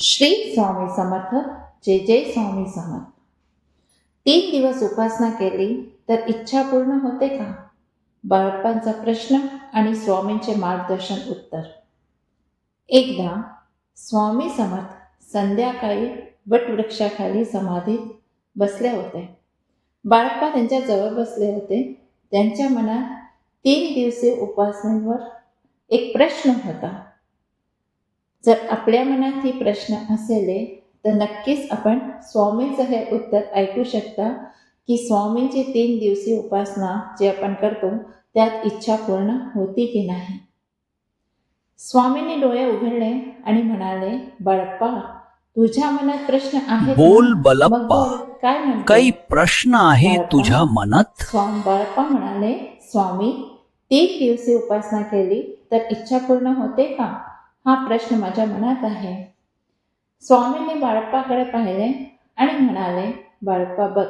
श्री स्वामी समर्थ जय जय स्वामी समर्थ. तीन दिवस उपासना केली तर इच्छा पूर्ण होते का? बाळप्पांचा प्रश्न आणि स्वामींचे मार्गदर्शन उत्तर. एकदा स्वामी समर्थ संध्याकाळी वटवृक्षाखाली समाधीत बसले होते. बाळप्पा त्यांच्या जवळ बसले होते. त्यांच्या मनात तीन दिवसीय उपासनेवर एक प्रश्न होता. जर आपल्या मनात ही प्रश्न असेल तर नक्कीच आपण स्वामींचं हे उत्तर ऐकू शकता की स्वामींची तीन दिवसीय उपासना जे आपण करतो त्यात इच्छा पूर्ण होती की नाही. स्वामींनी डोळे उघडले आणि म्हणाले बाळप्पा तुझ्या मनात प्रश्न आहे बोल बलप्पा काय म्हणतो? काही प्रश्न आहे तुझ्या मनात? स्वामी बाळप्पा म्हणाले स्वामी तीन दिवसीय उपासना केली तर इच्छा पूर्ण होते का? हा प्रश्न माझ्या मनात आहे. स्वामींनी बाळप्पाकडे पाहिले आणि म्हणाले बाळप्पा बघ.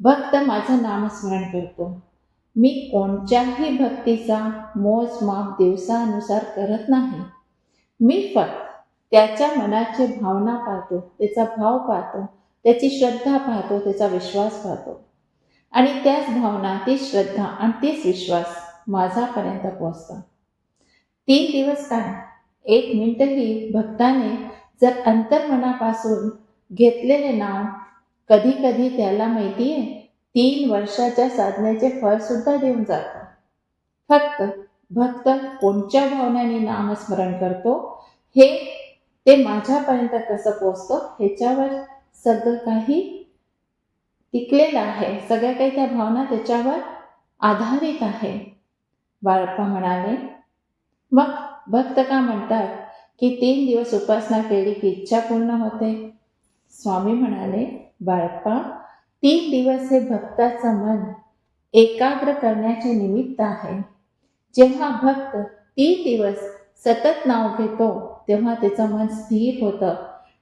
भक्त माझं नामस्मरण करतो. मी कोणत्याही भक्तीचा मोजमाप दिवसानुसार करत नाही. मी फक्त त्याच्या मनाची भावना पाहतो त्याचा भाव पाहतो त्याची श्रद्धा पाहतो त्याचा विश्वास पाहतो. आणि त्याच भावना ती श्रद्धा आणि तीच विश्वास माझापर्यंत पोचतात तीन दिवस काय? एक मिनटही भक्ताने जर अंतर्मनापासून घेतलेले नाव कधी कधी त्याला माहिती आहे? तीन वर्षाच्या साधनेचे फळ सुद्धा देऊन जातं. फक्त भक्त कोणत्या भावनेने नामस्मरण करतो? हे ते माझ्यापर्यंत कसं पोचतं ह्याच्यावर सगळं काही टिकलेलं आहे. सगळ्या काही त्या भावना त्याच्यावर आधारित आहे. बाळप्पा म्हणाले मग भक्त का म्हणतात की तीन दिवस उपासना केली की इच्छा पूर्ण होते? स्वामी म्हणाले बाळप्पा तीन दिवस हे भक्ताचं मन एकाग्र करण्याचे निमित्त आहे. जेव्हा भक्त तीन दिवस सतत नाव घेतो तेव्हा त्याचं मन स्थिर होतं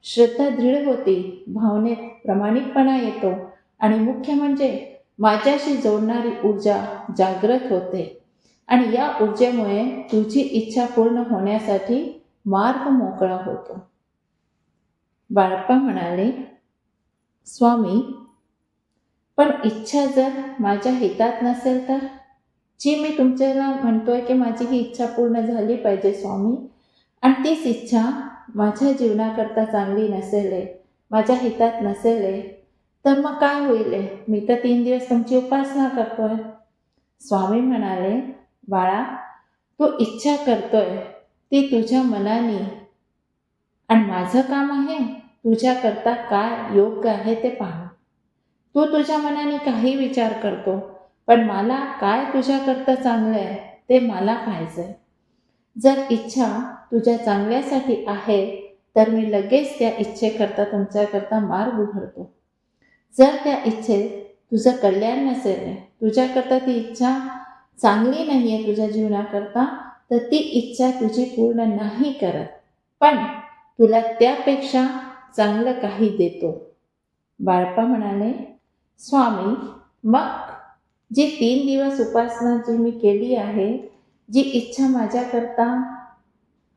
श्रद्धा दृढ होती भावनेत प्रामाणिकपणा येतो आणि मुख्य म्हणजे माझ्याशी जोडणारी ऊर्जा जागृत होते. आणि या ऊर्जेमुळे तुझी इच्छा पूर्ण होण्यासाठी मार्ग मोकळा होतो. बाळप्पा म्हणाले स्वामी पण इच्छा जर माझ्या हितात नसेल तर? जी मी तुमच्याला म्हणतोय की माझी ही इच्छा पूर्ण झाली पाहिजे स्वामी. आणि तीच इच्छा माझ्या जीवनाकरता चांगली नसेल माझ्या हितात नसेल तर मग काय होईल? मी तर तीन दिवस तुमची उपासना करतोय. स्वामी म्हणाले बाळा तू इच्छा करतोय ती तुझ्या मनाने. आणि माझं काम आहे तुझ्याकरता काय योग्य आहे ते पाहणं. तू तुझ्या मनाने काही विचार करतो पण मला काय तुझ्याकरता चांगलं आहे ते मला पाहिजे जर इच्छा तुझ्या चांगल्यासाठी आहे तर मी लगेच त्या इच्छेकरता तुमच्याकरता मार्ग उघडतो. जर त्या इच्छेत तुझं कल्याण नसेल तुझ्याकरता ती इच्छा चांगली नाही आहे तुझ्या जीवनाकरता तर ती इच्छा तुझी पूर्ण नाही करत. पण तुला त्यापेक्षा चांगलं काही देतो. बाळपा म्हणाले स्वामी मग जी तीन दिवस उपासना जी मी केली आहे जी इच्छा माझ्याकरता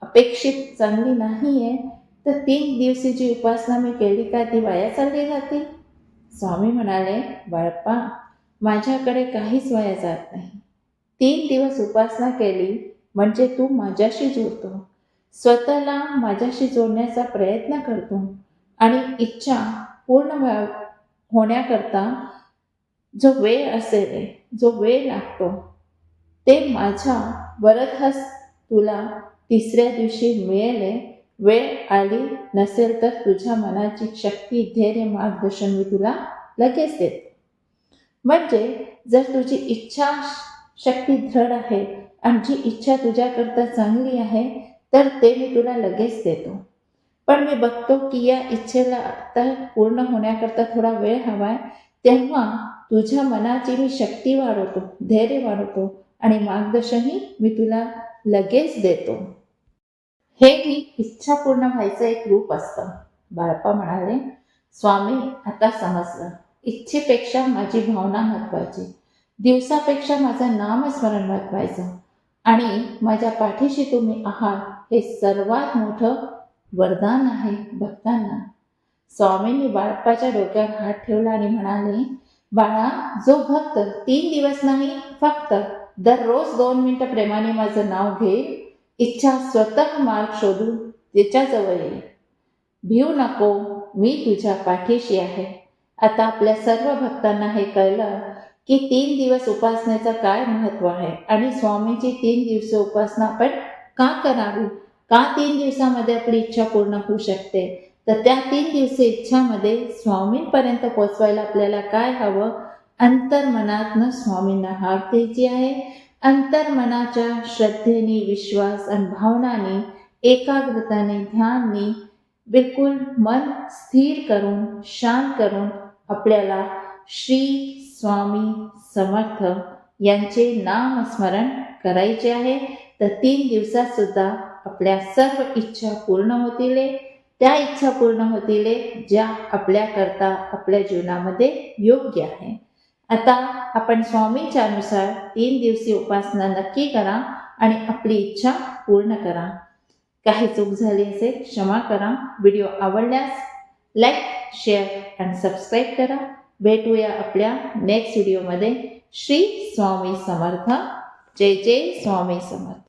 अपेक्षित चांगली नाही आहे तर तीन दिवशी जी उपासना मी केली का ती वाया चालली जाते? स्वामी म्हणाले बाळप्पा माझ्याकडे काहीच वाया जात नाही. तीन दिवस उपासना केली म्हणजे तू माझ्याशी जोडतो स्वतःला माझ्याशी जोडण्याचा प्रयत्न करतो आणि इच्छा पूर्ण व्हा होण्याकरता जो वेळ असेल जो वेळ लागतो ते माझ्या वरदहस तुला तिसऱ्या दिवशी मिळेल. वेळ आली नसेल तर तुझ्या मनाची शक्ती धैर्य मार्गदर्शन मी तुला लगेच देते. म्हणजे जर तुझी इच्छा शक्ती दृढ आहे. आणि जी इच्छा तुझ्याकरता चांगली आहे तर ते मी तुला लगेच देतो. पण मी बघतो की या इच्छेला आता पूर्ण होण्याकरता थोडा वेळ हवा आहे तेव्हा तुझ्या मनाची मी शक्ती वाढवतो धैर्य वाढवतो आणि मार्गदर्शनही मी तुला लगेच देतो. हे ही इच्छा पूर्ण व्हायचं एक रूप असतं. बाळपा म्हणाले स्वामी आता समजलं. इच्छेपेक्षा माझी भावना महत्वाची दिवसापेक्षा माझं नामस्मरण महत्वायचं आणि माझ्या पाठीशी तुम्ही आहात हे सर्वात मोठं वरदान आहे भक्तांना. स्वामींनी बाळप्पाच्या डोक्यावर हात ठेवला आणि म्हणाले बाळा जो भक्त तीन दिवस नाही फक्त दररोज दोन मिनटं प्रेमाने माझं नाव घेईल इच्छा स्वतः मार्ग शोधून त्याच्याजवळ येईल. भिऊ नको मी तुझ्या पाठीशी आहे. आता आपल्या सर्व भक्तांना हे कळलं की तीन दिवस उपासनेचं काय महत्त्व आहे? आणि स्वामीची तीन दिवस उपासना आपण का करावी? का तीन दिवसामध्ये आपली इच्छा पूर्ण होऊ शकते? तर त्या तीन दिवस इच्छामध्ये स्वामींपर्यंत पोचवायला आपल्याला काय हवं? अंतर्मनातनं स्वामींना हाक द्यायची आहे. अंतर्मनाच्या श्रद्धेने विश्वास आणि भावनाने एकाग्रताने ध्यानने बिलकुल मन स्थिर करून शांत करून आपल्याला श्री स्वामी समर्थ यांचे नामस्मरण करायचे आहे. तर तीन दिवसात सुद्धा आपल्या सर्व इच्छा पूर्ण होतील. त्या इच्छा पूर्ण होतील ज्या आपल्याकरता आपल्या जीवनामध्ये योग्य आहे. आता आपण स्वामींच्या अनुसार तीन दिवसीय उपासना नक्की करा आणि आपली इच्छा पूर्ण करा. काही चूक झाली असेल क्षमा करा. व्हिडिओ आवडल्यास लाईक शेअर आणि सबस्क्राईब करा. भेटूया आपल्या नेक्स्ट व्हिडिओमध्ये श्री स्वामी समर्थ. जय जय स्वामी समर्थ.